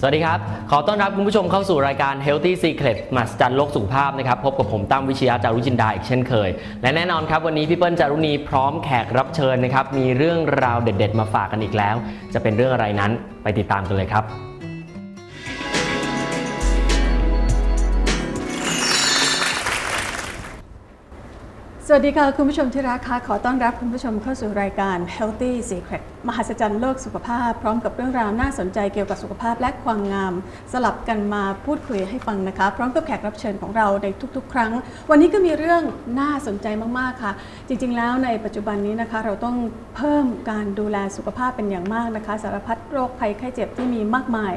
สวัสดีครับ ขอต้อนรับคุณผู้ชมเข้าสู่รายการ Healthy Secret มาสจันโลกสุขภาพนะครับ พบกับผมตั้มวิชยาจารุจินดาอีกเช่นเคย และแน่นอนครับ วันนี้พี่เปิ้ลจารุณีพร้อมแขกรับเชิญนะครับ มีเรื่องราวเด็ด ๆ มาฝากกันอีกแล้ว จะเป็นเรื่องอะไรนั้นไปติดตามกันเลยครับ สวัสดีค่ะ คุณผู้ชมที่รักค่ะ ขอต้อนรับคุณผู้ชมเข้าสู่รายการ Healthy Secret มหัศจรรย์โลกสุขภาพ พร้อมกับเรื่องราวน่าสนใจเกี่ยวกับสุขภาพและความงาม สลับกันมาพูดคุยให้ฟังนะคะ พร้อมกับแขกรับเชิญของเราในทุกๆ ครั้ง วันนี้ก็มีเรื่องน่าสนใจมากๆค่ะ จริงๆ แล้วในปัจจุบันนี้นะคะ เราต้องเพิ่มการดูแลสุขภาพเป็นอย่างมากนะคะ สารพัดโรคภัยไข้เจ็บที่มีมากมาย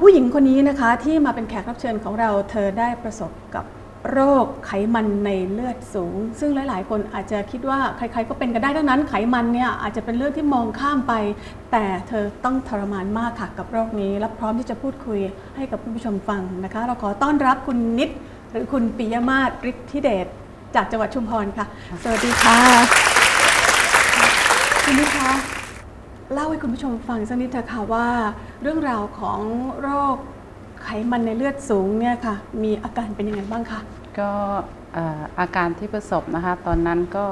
ผู้หญิงคนนี้นะคะที่มาเป็นแขกรับเชิญของเรา เธอได้ประสบกับ โรคไขมันในเลือดสูง ซึ่งหลาย ๆ คนอาจจะคิดว่าใคร ๆ ก็เป็นกันได้ดังนั้นไขมันเนี่ยอาจจะเป็นเรื่องที่มองข้ามไป แต่เธอต้องทรมานมากค่ะกับโรคนี้ และพร้อมที่จะพูดคุยให้กับคุณผู้ชมฟังนะคะ เราขอต้อนรับคุณนิดหรือคุณปิยมาศฤทธิเดชจากจังหวัดชุมพรค่ะ สวัสดีค่ะ คุณนิดคะเล่าให้คุณผู้ชมฟังสักนิดเถอะค่ะว่า เรื่องราวของโรคไข มันในเลือดสูงเนี่ยค่ะ มีอาการเป็นยังไงบ้างคะก็เอ่อาการที่ประสบนะคะ ตอนนั้นก็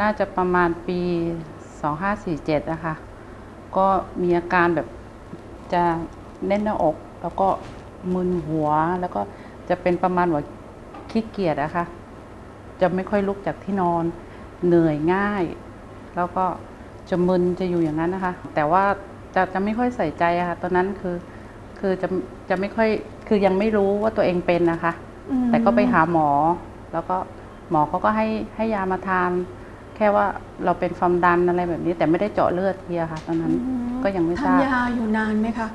น่าจะประมาณปี 2547 นะคะ ก็มีอาการแบบจะแน่นหน้าอก แล้วก็มึนหัวแล้วก็จะเป็นประมาณว่าขี้เกียจนะคะ จะไม่ค่อยลุกจากที่นอน เหนื่อยง่าย แล้วก็จะมึนจะอยู่อย่างนั้นนะคะ แต่ว่าจะจะไม่ค่อยใส่ใจอะค่ะตอนนั้นคือ คือจะจะไม่ค่อยคือยังไม่รู้ว่าตัวเองเป็นนะคะอืมแต่ก็ไปหาหมอ แล้วก็หมอเขาก็ให้ให้ยามาทาน แค่ว่าเราเป็นความดันอะไรแบบนี้ แต่ไม่ได้เจาะเลือดเทียค่ะ ตอนนั้นอืมก็ยังไม่ททานราบยาอยู่นานไหมคะ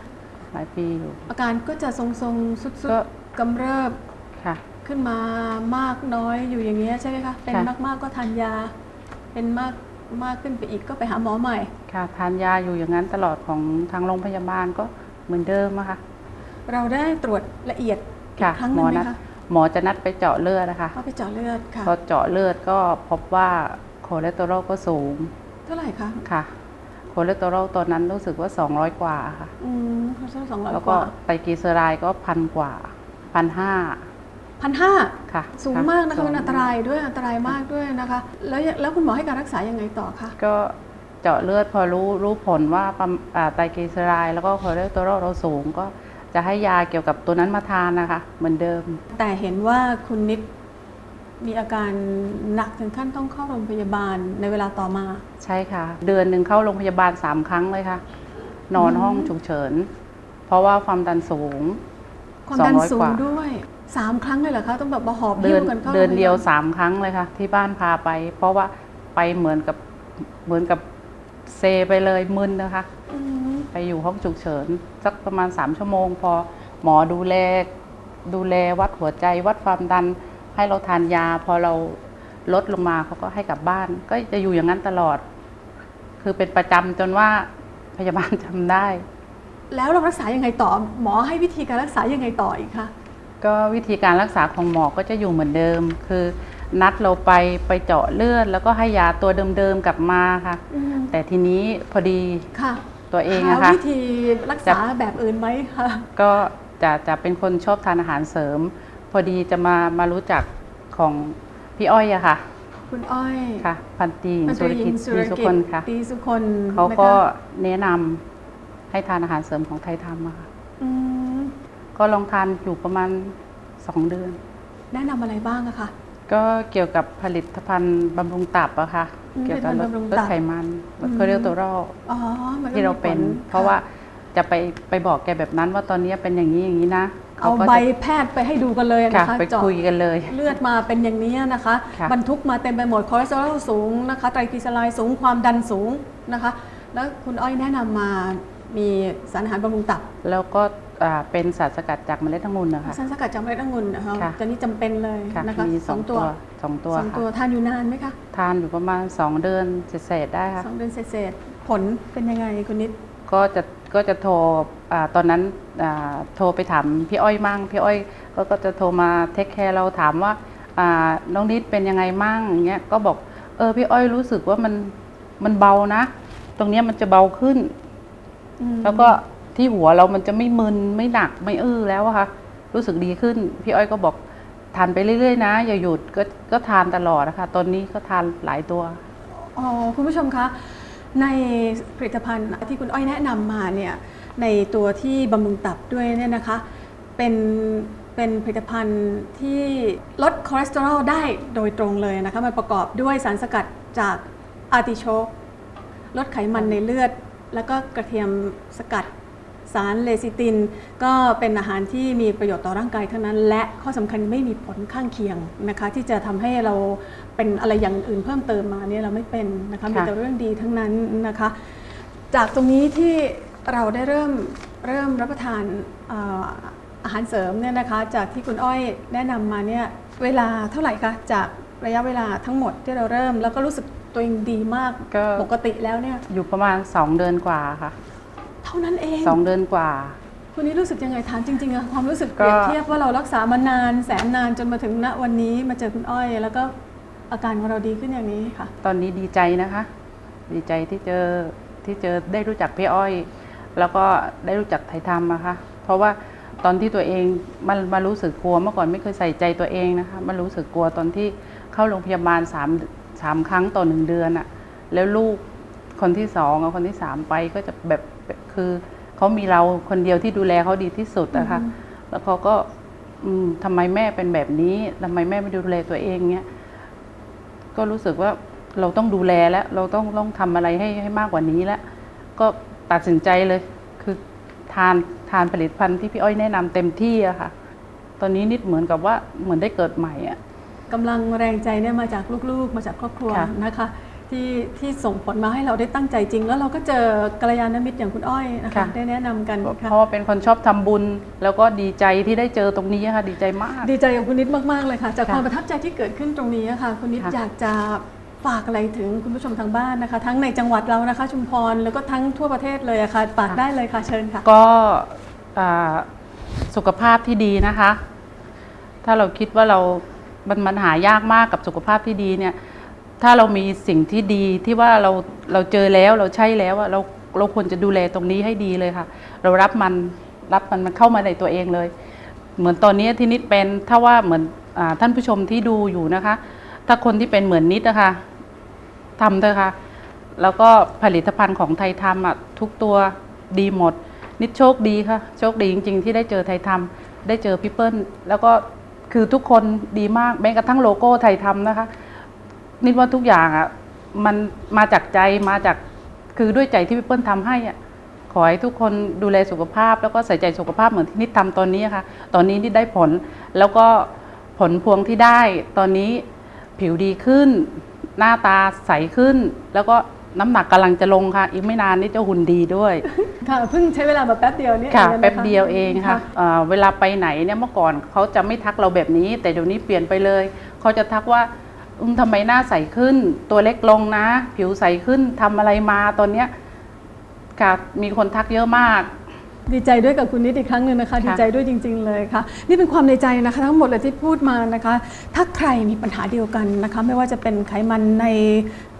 หลายปีอยู่ อาการก็จะทรงๆสุดก็ๆกำเริบค่ะ ขึ้นมามากน้อยอยู่อย่างเงี้ยใช่ไหมคะเป็นค่ะมากๆก็ทานยา เป็นมากมากขึ้นไปอีกก็ไปหาหมอใหม่ ค่ะ ทานยาอยู่อย่างนั้นตลอดของทางโรงพยาบาลก็ เหมือนเดิมอะค่ะ เราได้ตรวจละเอียดอีค่ะกครั้งหหมนึ่งอไหมนัดคะหมอจะนัดไปเจาะเลือดนะคะเข้าไปเจาะเลือดค่ะพอเจาะเลือดก็พบว่าคอเลสเตอรอลก็สูง เท่าไหร่คะค่ะคอเลสเตอรอลตอนนั้นรู้สึกว่า 200 กว่าค่ะอืมคอเลสเตอรอลสองร้อยแล้วกก็ว่าไตรกลีเซอไรด์ก็พันกว่าพันห้าพันห้าค่ะสูงค่ะมากนะคะสูงมันอันตรายด้วยอันตรายมากด้วยนะคะ แล้วยังแล้วคุณหมอให้การรักษายังไงต่อคะก็ เจาะเลือดพอรู้รู้ผลว่าปั๊มอ่าไตรกลีเซอไรด์แล้วก็คอเลสเตอรอลเราสูงก็จะให้ยาเกี่ยวกับตัวนั้นมาทานนะคะ เหมือนเดิม แต่เห็นว่าคุณนิดมีอาการหนักถึงขั้นต้องเข้าโรงพยาบาลในเวลาต่อมา ใช่ค่ะ เดือนหนึ่งเข้าโรงพยาบาลสามครั้งเลยค่ะ นอนห้องฉุกเฉิน เพราะว่าความดันสูง ความดัน200สูกงว่าด้วยสามครั้งเลยเหรอคะต้องแบบมาหอบเดืหิ้อวนกันเข้าเดือนโรงพาบาลเดียวสามครั้งเลยค่ะ ที่บ้านพาไป เพราะว่าไปเหมือนกับเหมือนกับ เซไปเลยมึนนะคะอืมไปอยู่ห้องฉุกเฉินสักประมาณ 3 ชั่วโมง พอหมอดูแลดูแลวัดหัวใจวัดความดันให้เราทานยา พอเราลดลงมาเขาก็ให้กลับบ้าน ก็จะอยู่อย่างนั้นตลอด คือเป็นประจำจนว่าพยาบาลจำได้ แล้วเรารักษายังไงต่อ หมอให้วิธีการรักษายังไงต่ออีกคะก็วิธีการรักษาของหมอก็จะอยู่เหมือนเดิม คือ นัดเราไปไปเจาะเลือด แล้วก็ให้ยาตัวเดิมๆกลับมาค่ะ อืมแต่ทีนี้พอดีค่ะตัวเองหานะคะวิธีรักษาแบบอื่นไหมคะก็จะจะเป็นคนชอบทานอาหารเสริม พอดีจะมามารู้จักของพี่อ้อยอะค่ะคุณอ้อยค่ะ พันตรีหญิงพันตสุรรีหกิญิจงสุดีรสุกิคจนค่ะดีสุคนเขาก็นะคะแนะนำให้ทานอาหารเสริมของไทยทำอะค่ะ อืมก็ลองทานอยู่ประมาณสองเดือน แนะนำอะไรบ้างอะคะ ก็เกี่ยวกับผลิตภัณฑ์บำรุงตับอะค่ะ อืมเกี่ยวกับลดผลิตภัณฑ์บำรุงลตัดบไขมันลดอืม คอเลสเตอรอลอ๋อมันก็ที่เรามีผลเป็นค่เพราะว่าจะไปไปบอกแกแบบนั้นว่าตอนนี้เป็นอย่างนี้อย่างนี้นะเอาก็ใบจะแพทย์ไปให้ดูกันเลยค่ะนะคะไปเจาะคุยกันเลย เลือดมาเป็นอย่างนี้นะคะ ค่ะ บรรทุกมาเต็มไปหมดคอเลสเตอรอลสูงนะคะไตรกลีเซอไรด์สูงความดันสูงนะคะ แล้วคุณอ้อยแนะนำมามีสารอาหารบำรุงตับ แล้วก็ อ่าเป็นสารสกัดจากเมล็ดองุ่นนะคะ สารสกัดจากเมล็ดองุ่นนะคะค่ะจะนี่จำเป็นเลยค่ะนะคะมีสองตัวสองตัวสองค่ะตัวทานอยู่นานไหมคะทานอยู่ประมาณ 2 เดือนเศษๆได้ค่ะ สองเดือนเศษๆผลเป็นยังไงคุณนิด ก็จะก็จะโทรอาตอนนั้นอ่าโทรไปถามพี่อ้อยมั่งพี่อ้อยก็ก็จะโทรมาเทคแคร์เราถามว่าอ่าน้องนิดเป็นยังไงมั่งอย่างเงี้ยก็บอกเออพี่อ้อยรู้สึกว่ามันมันเบานะ ตรงเนี้ยมันจะเบาขึ้นอืมแล้วก็ ที่หัวเรามันจะไม่มึนไม่หนักไม่อื้อแล้วอะค่ะรู้สึกดีขึ้น พี่อ้อยก็บอกทานไปเรื่อยๆ นะ อย่าหยุดก็ก็ทานตลอดนะคะตอนนี้ก็ทานหลายตัวอ๋อคุณผู้ชมคะในผลิตภัณฑ์ที่คุณอ้อยแนะนำมาเนี่ยในตัวที่บำรุงตับด้วยเนี่ยนะคะ เป็นเป็นผลิตภัณฑ์ที่ลดคอเลสเตอรอลได้โดยตรงเลยนะคะมันประกอบด้วยสารสกัดจากอาร์ติโชกลดไขมันในเลือด แล้วก็กระเทียมสกัด สารเลซิติน ก็เป็นอาหารที่มีประโยชน์ต่อร่างกายทั้งนั้น และข้อสำคัญไม่มีผลข้างเคียงนะคะ ที่จะทำให้เราเป็นอะไรอย่างอื่นเพิ่มเติมมาเนี่ยเราไม่เป็นนะคะมีค่ะแต่เรื่องดีทั้งนั้นนะคะ จากตรงนี้ที่เราได้เริ่มเริ่มรับประทานเอ่ออาหารเสริมเนี่ยนะคะ จากที่คุณอ้อยแนะนำมาเนี่ยเวลาเท่าไหร่คะจากระยะเวลาทั้งหมดที่เราเริ่มแล้วก็รู้สึกตัวเองดีมากก็ปกติแล้วเนี่ยอยู่ประมาณ 2 เดือนกว่าค่ะเท่านั้นเอง2เดือนกว่า คุณนี้รู้สึกยังไงถามจริงๆอะความรู้สึกเปก็รียบเทียบว่าเรารักษามานานแสนนานจนมาถึงณวันนี้มาเจอคุณอ้อย แล้วก็อาการของเราดีขึ้นอย่างนี้ค่ะ ตอนนี้ดีใจนะคะ ดีใจที่เจอที่เจอได้รู้จักพี่อ้อย แล้วก็ได้รู้จักไทยธรรมอะค่ะเพราะว่าตอนที่ตัวเองมันมารู้สึกกลัวเมื่อก่อนไม่เคยใส่ใจตัวเองนะคะมารู้สึกกลัวตอนที่เข้าโรงพยาบาลสามสามครั้งต่อหนึ่งเดือนอะแล้วลูกคนที่สองกับคนที่สามไปก็จะแบบแบบ คือเขามีเราคนเดียวที่ดูแลเขาดีที่สุดนะคะอืมแล้วเขาก็อืมทำไมแม่เป็นแบบนี้ทำไมแม่ไม่ดูแลตัวเองเนี้ยก็รู้สึกว่าเราต้องดูแลแล้ว เราต้องต้องทำอะไรให้ให้มากกว่านี้แล้ว ก็ตัดสินใจเลย คือทานทานผลิตภัณฑ์ที่พี่อ้อยแนะนำเต็มที่อะค่ะ ตอนนี้นิดเหมือนกับว่าเหมือนได้เกิดใหม่อะกำลังแรงใจเนี่ยมาจากลูกๆ มาจากครอบครัวค่ะนะคะ ที่ที่ส่งผลมาให้เราได้ตั้งใจจริง แล้วเราก็เจอกัลยาณมิตรอย่างคุณอ้อยนะคะได้แนะนำกันค่ะเพราะว่าเป็นคนชอบทำบุญ แล้วก็ดีใจที่ได้เจอตรงนี้อะค่ะดีใจมาก ดีใจกับคุณนิดมากๆเลยค่ะ จากค่ะความประทับใจที่เกิดขึ้นตรงนี้ค่ะ คุณนิดค่ะ อยากจะฝากอะไรถึงคุณผู้ชมทางบ้านนะคะ ทั้งในจังหวัดเรานะคะชุมพรแล้วก็ทั้งทั่วประเทศเลยอะค่ะฝากได้เลยค่ะเชิญค่ะ ก็อ่าสุขภาพที่ดีนะคะ ถ้าเราคิดว่าเรา มันมันหายากมากกับสุขภาพที่ดีเนี่ย ถ้าเรามีสิ่งที่ดีที่ว่าเราเราเจอแล้วเราใช่แล้วอะเราเราควรจะดูแลตรงนี้ให้ดีเลยค่ะ เรารับมันรับมันมันเข้ามาในตัวเองเลย เหมือนตอนนี้ที่นิดเป็นถ้าว่าเหมือนอท่านผู้ชมที่ดูอยู่นะคะ ถ้าคนที่เป็นเหมือนนิดนะคะทำเถอะค่ะแล้วก็ผลิตภัณฑ์ของไทยทำอะทุกตัวดีหมด นิดโชคดีค่ะ โชคดีจริง ๆ ที่ได้เจอไทยทำได้เจอพี่เปิ้ลแล้วก็คือทุกคนดีมากแม้กระทั่งโลโก้ไทยทำนะคะ นิดว่าทุกอย่างอะมันมาจากใจมาจากคือด้วยใจที่พี่เปิ้ลทำให้อะขอให้ทุกคนดูแลสุขภาพ แล้วก็ใส่ใจสุขภาพเหมือนที่นิดทำตอนนี้ค่ะ ตอนนี้นิดได้ผลแล้วก็ผลพวงที่ได้ตอนนี้ผิวดีขึ้น หน้าตาใสขึ้น แล้วก็น้ำหนักกำลังจะลงค่ะ อีกไม่นานนี่จะหุ่นดีด้วย ค่ะเพิ่งใช้เวลามาแป๊บเดียวนี่ค่ะองนะแป๊บเดียวเองค่ะเอ่อเวลาไปไหนเนี่ยเมื่อก่อนเขาจะไม่ทักเราแบบนี้ แต่เดี๋ยวนี้เปลี่ยนไปเลยเขาจะทักว่าอืม ทำไมหน้าใสขึ้น ตัวเล็กลงนะ ผิวใสขึ้นทำอะไรมาตอนเนี้ยค่ะมีคนทักเยอะมาก ดีใจด้วยกับคุณนิดอีกครั้งหนึ่งนะคะค่ะดีใจด้วยจริง ๆ เลยค่ะ นี่เป็นความในใจนะคะ ทั้งหมดเลยที่พูดมานะคะ ถ้าใครมีปัญหาเดียวกันนะคะ ไม่ว่าจะเป็นไขมันใน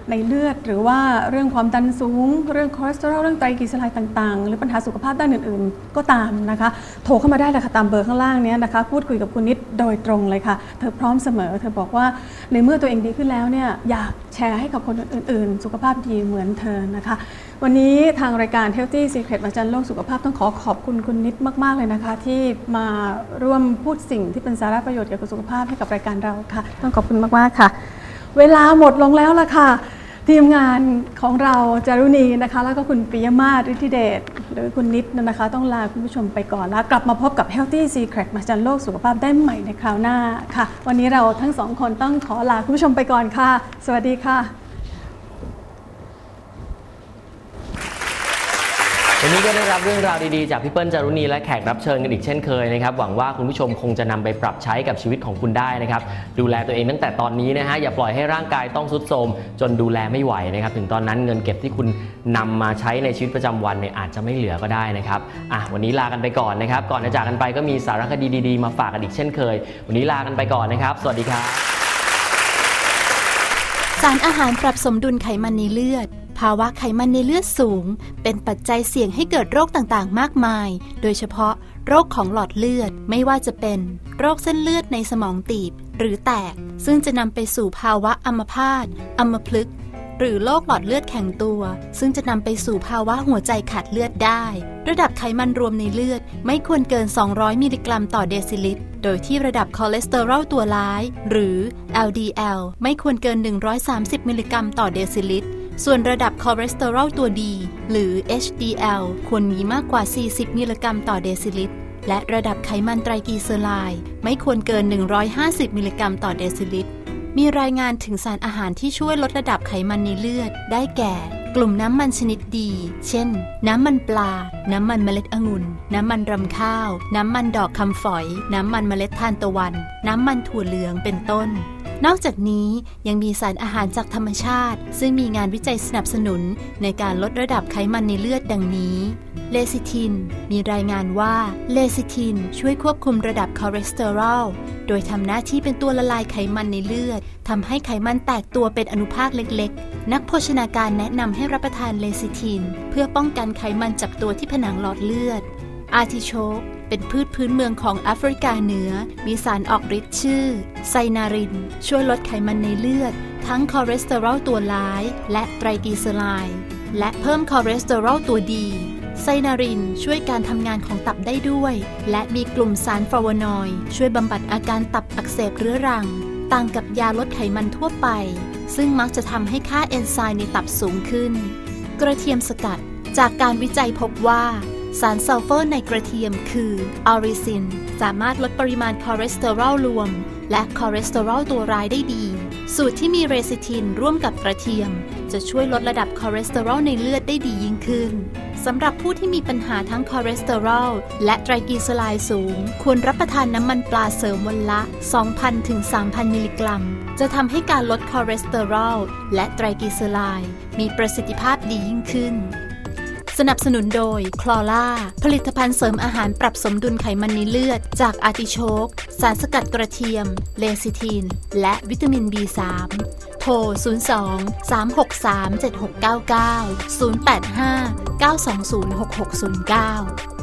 ในเลือด หรือว่าเรื่องความดันสูง เรื่องคอเลสเตอรอลเรื่องไตรกลีเซอไรด์ต่างๆ หรือปัญหาสุขภาพด้านอื่นๆ ก็ตามนะคะ โทรเข้ามาได้เลยค่ะตามเบอร์ข้างล่างนี้นะคะ พูดคุยกับคุณนิดโดยตรงเลยค่ะ เธอพร้อมเสมอ เธอบอกว่าในเมื่อตัวเองดีขึ้นแล้วเนี่ยอยากแชร์ให้กับคนอื่นๆ สุขภาพดีเหมือนเธอนะคะ วันนี้ทางรายการ Healthy Secret อาจารย์โลกสุขภาพต้องขอขอบคุณคุณนิดมาก ๆเลยนะคะ ที่มาร่วมพูดสิ่งที่เป็นสาระประโยชน์เกี่ยวกับสุขภาพให้กับรายการเราค่ะ ต้องขอบคุณมากๆค่ะ เวลาหมดลงแล้วล่ะค่ะ ทีมงานของเราจารุณีนะคะ แล้วก็คุณปิยมาศฤทธิเดชหรือคุณนิดนะคะ ต้องลาคุณผู้ชมไปก่อนแล้วกลับมาพบกับ Healthy Secret มาจันโลกสุขภาพได้ใหม่ในคราวหน้าค่ะ วันนี้เราทั้งสองคนต้องขอลาคุณผู้ชมไปก่อนค่ะ สวัสดีค่ะ วันนี้ก็ได้รับเรื่องราวดีๆ จากพี่เปิ้ลจารุณีและแขกรับเชิญกันอีกเช่นเคยนะครับหวังว่าคุณผู้ชมคงจะนำไปปรับใช้กับชีวิตของคุณได้นะครับดูแลตัวเองตั้งแต่ตอนนี้นะฮะอย่าปล่อยให้ร่างกายต้องทรุดโทรมจนดูแลไม่ไหวนะครับถึงตอนนั้นเงินเก็บที่คุณนำมาใช้ในชีวิตประจำวันเนี่ยอาจจะไม่เหลือก็ได้นะครับอะวันนี้ลากันไปก่อนนะครับก่อนจะจากกันไปก็มีสารคดีดีๆ มาฝากกันอีกเช่นเคย วันนี้ลากันไปก่อนนะครับ สวัสดีครับ สารอาหารปรับสมดุลไขมันในเลือด ภาวะไขมันในเลือดสูง เป็นปัจจัยเสี่ยงให้เกิดโรคต่างๆ มากมาย โดยเฉพาะโรคของหลอดเลือดไม่ว่าจะเป็น โรคเส้นเลือดในสมองตีบ หรือแตก ซึ่งจะนำไปสู่ภาวะอัมพาตอัมพฤกษ์หรือโรคหลอดเลือดแข็งตัว ซึ่งจะนำไปสู่ภาวะหัวใจขาดเลือดได้ ระดับไขมันรวมในเลือดไม่ควรเกิน 200 มิลลิกรัมต่อเดซิลิตร โดยที่ระดับคอเลสเตอรอลตัวร้าย หรือ LDL ไม่ควรเกิน 130 มิลลิกรัมต่อเดซิลิตร ส่วนระดับคอเลสเตอรอลตัวดี หรือ HDL ควรมีมากกว่า 40 มิลลิกรัมต่อเดซิลิตร และระดับไขมันไตรกลีเซอไรด์ไม่ควรเกิน 150 มิลลิกรัมต่อเดซิลิตร มีรายงานถึงสารอาหารที่ช่วยลดระดับไขมันในเลือด ได้แก่ กลุ่มน้ำมันชนิดดี เช่น น้ำมันปลา น้ำมันเมล็ดองุ่น น้ำมันรำข้าว น้ำมันดอกคำฝอย น้ำมันเมล็ดทานตะวัน น้ำมันถั่วเหลือง เป็นต้น นอกจากนี้ยังมีสารอาหารจากธรรมชาติ ซึ่งมีงานวิจัยสนับสนุนในการลดระดับไขมันในเลือดดังนี้ เลซิทิน มีรายงานว่าเลซิทิน ช่วยควบคุมระดับคอเลสเตอรอล โดยทำหน้าที่เป็นตัวละลายไขมันในเลือดทำให้ไขมันแตกตัวเป็นอนุภาคเล็ก ๆ นักโภชนาการแนะนำใให้รับประทานเลซิทิน เพื่อป้องกันไขมันจับตัวที่ผนังหลอดเลือด อาร์ติโชกเป็นพืชพื้นเมืองของแอฟริกาเหนือ มีสารออกฤทธิ์ชื่อ ไซนาริน ช่วยลดไขมันในเลือด ทั้งคอเลสเตอรอลตัวร้าย และไตรกลีเซอไรด์ และเพิ่มคอเลสเตอรอลตัวดี ไซนารินช่วยการทำงานของตับได้ด้วย และมีกลุ่มสารฟลาวโนอยด์ช่วยบำบัดอาการตับอักเสบเรื้อรัง ต่างกับยาลดไขมันทั่วไป ซึ่งมักจะทำให้ค่าเอนไซม์ในตับสูงขึ้น กระเทียมสกัด จากการวิจัยพบว่าสารซัลเฟอร์ในกระเทียมคือออริซิน สามารถลดปริมาณคอเลสเตอรอลรวม และคอเลสเตอรอลตัวร้ายได้ดี สูตรที่มีเรซิทินร่วมกับกระเทียม จะช่วยลดระดับคอเลสเตอรอลในเลือดได้ดียิ่งขึ้นสำหรับผู้ที่มีปัญหาทั้งคอเลสเตอรอลและไตรกลีเซอไรด์สูง ควรรับประทานน้ำมันปลาเสริมวันละ 2,000ถึง3,000 มิลลิกรัม จะทำให้การลดคอเลสเตอรอลและไตรกลีเซอไรด์มีประสิทธิภาพดียิ่งขึ้น สนับสนุนโดยคลอล่า ผลิตภัณฑ์เสริมอาหารปรับสมดุลไขมันในเลือด จากอาร์ติโชกสารสกัดกระเทียม เลซิทินและวิตามิน B3 โทร 02 363 7699 085 920 6609